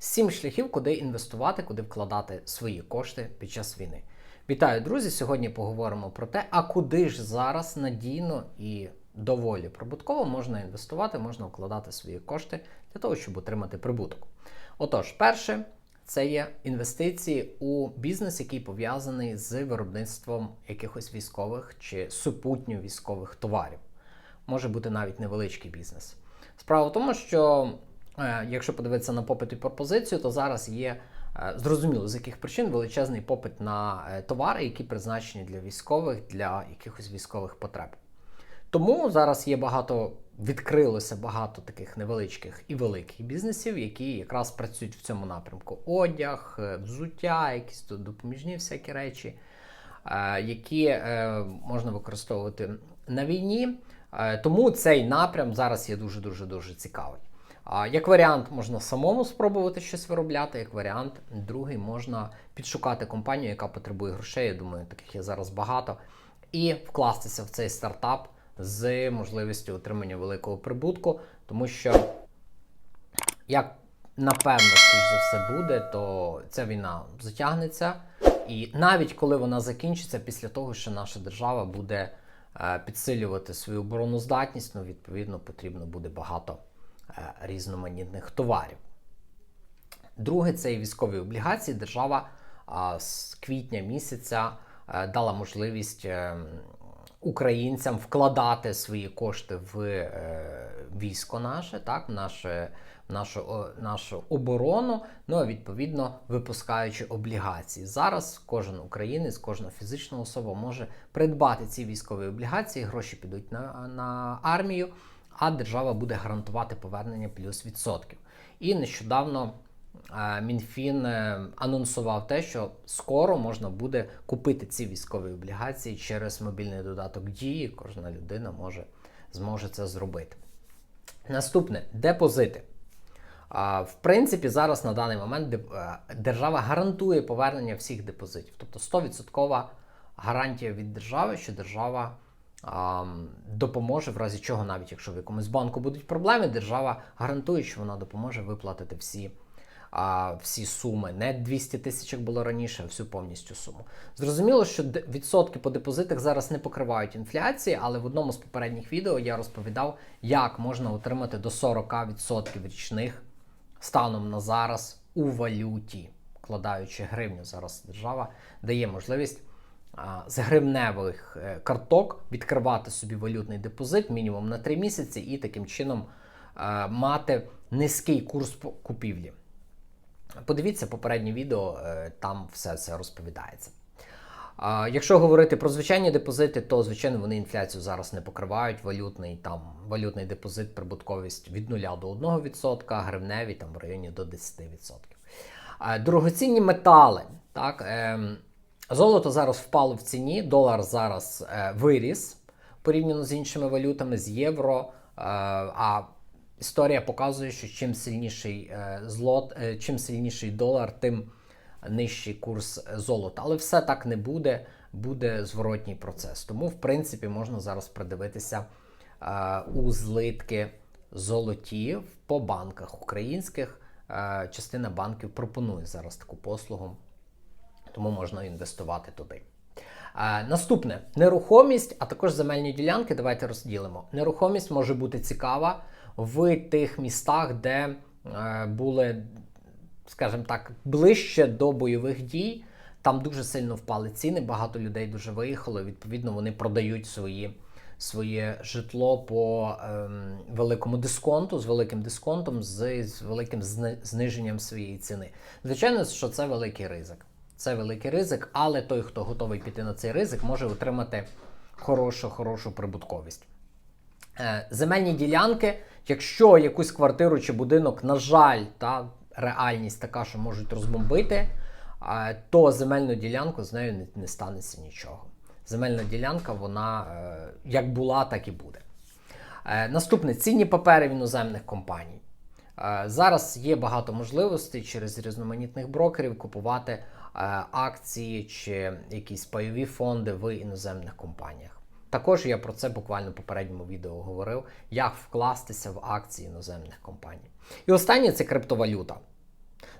Сім шляхів, куди інвестувати, куди вкладати свої кошти під час війни. Вітаю, друзі! Сьогодні поговоримо про те, а куди ж зараз надійно і доволі прибутково можна інвестувати, можна вкладати свої кошти для того, щоб отримати прибуток. Отож, перше, це є інвестиції у бізнес, який пов'язаний з виробництвом якихось військових чи супутньо військових товарів. Може бути навіть невеличкий бізнес. Справа в тому, що якщо подивитися на попит і пропозицію, то зараз є е, зрозуміло з яких причин величезний попит на е, товари, які призначені для військових, для якихось військових потреб. Тому зараз є багато, відкрилося багато таких невеличких і великих бізнесів, які якраз працюють в цьому напрямку: одяг, е, взуття, якісь допоміжні всякі речі, е, які е, можна використовувати на війні. Е, Тому цей напрям зараз є дуже дуже дуже цікавий. Як варіант, можна самому спробувати щось виробляти. Як варіант, другий можна підшукати компанію, яка потребує грошей. Я думаю, таких є зараз багато, і вкластися в цей стартап з можливістю отримання великого прибутку, тому що як напевно, скоріш за все буде, то ця війна затягнеться. І навіть коли вона закінчиться, після того, що наша держава буде е, підсилювати свою обороноздатність, ну, відповідно, потрібно буде багато різноманітних товарів. Друге, це і військові облігації. Держава з квітня місяця е, дала можливість е, українцям вкладати свої кошти в е, військо наше, так, в наше, нашу, нашу оборону, ну а відповідно випускаючи облігації. Зараз кожен українець, кожна фізична особа може придбати ці військові облігації, гроші підуть на, на армію, а держава буде гарантувати повернення плюс відсотків. І нещодавно е, Мінфін е, анонсував те, що скоро можна буде купити ці військові облігації через мобільний додаток дії. Кожна людина може зможе це зробити. Наступне депозити. В принципі, зараз на даний момент е, держава гарантує повернення всіх депозитів. Тобто 100% гарантія від держави, що держава допоможе, в разі чого, навіть якщо в якомусь банку будуть проблеми, держава гарантує, що вона допоможе виплатити всі. А, всі суми, не 200 тисяч, як було раніше, а всю повністю суму. Зрозуміло, що відсотки по депозитах зараз не покривають інфляції, але в одному з попередніх відео я розповідав, як можна отримати до 40% річних станом на зараз у валюті, вкладаючи гривню. Зараз держава дає можливість з гривневих е, карток відкривати собі валютний депозит мінімум на 3 місяці і таким чином е, мати низький курс купівлі. Подивіться попереднє відео, е, там все це розповідається. Якщо говорити про звичайні депозити, то звичайно вони інфляцію зараз не покривають. Валютний там валютний депозит, прибутковість від 0 до 1%, гривневі там в районі до 10%. Дорогоцінні метали. Так, ем, золото зараз впало в ціні, долар зараз е, виріс порівняно з іншими валютами, з євро. Е, а історія показує, що чим сильніший е, злот, е, чим сильніший долар, тим нижчий курс золота. Але все так не буде, буде зворотній процес. Тому, в принципі, можна зараз придивитися е, у злитки золотів по банках українських. Е, частина банків пропонує зараз таку послугу, тому можна інвестувати туди. Наступне нерухомість, а також земельні ділянки. Давайте розділимо. Нерухомість може бути цікава в тих містах, де е, були, скажімо так, ближче до бойових дій. Там дуже сильно впали ціни, багато людей дуже виїхало. Відповідно, вони продають свої, своє житло по ем, великому дисконту, з великим дисконтом, з, з великим зниженням своєї ціни. Звичайно, що це великий ризик. Це великий ризик, але той, хто готовий піти на цей ризик, може отримати хорошу, хорошу прибутковість. Е, Земельні ділянки, якщо якусь квартиру чи будинок, на жаль, та реальність така, що можуть розбомбити, е, то земельну ділянку з нею не, не станеться нічого. Земельна ділянка, вона е, як була, так і буде. Наступне цінні папери в іноземних компаній. Зараз є багато можливостей через різноманітних брокерів купувати акції чи якісь пайові фонди в іноземних компаніях. Також я про це буквально в попередньому відео говорив, як вкластися в акції іноземних компаній. І останнє це криптовалюта.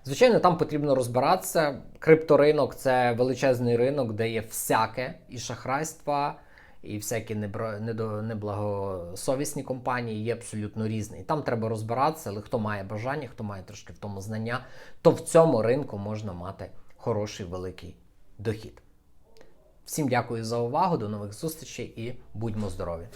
Звичайно, там потрібно розбиратися. Крипторинок це величезний ринок, де є всяке і шахрайства, і всякі неблагосовісні компанії є абсолютно різні. І там треба розбиратися, але хто має бажання, хто має трошки в тому знання, то в цьому ринку можна мати хороший великий дохід. Всім дякую за увагу, до нових зустрічей і будьмо здорові!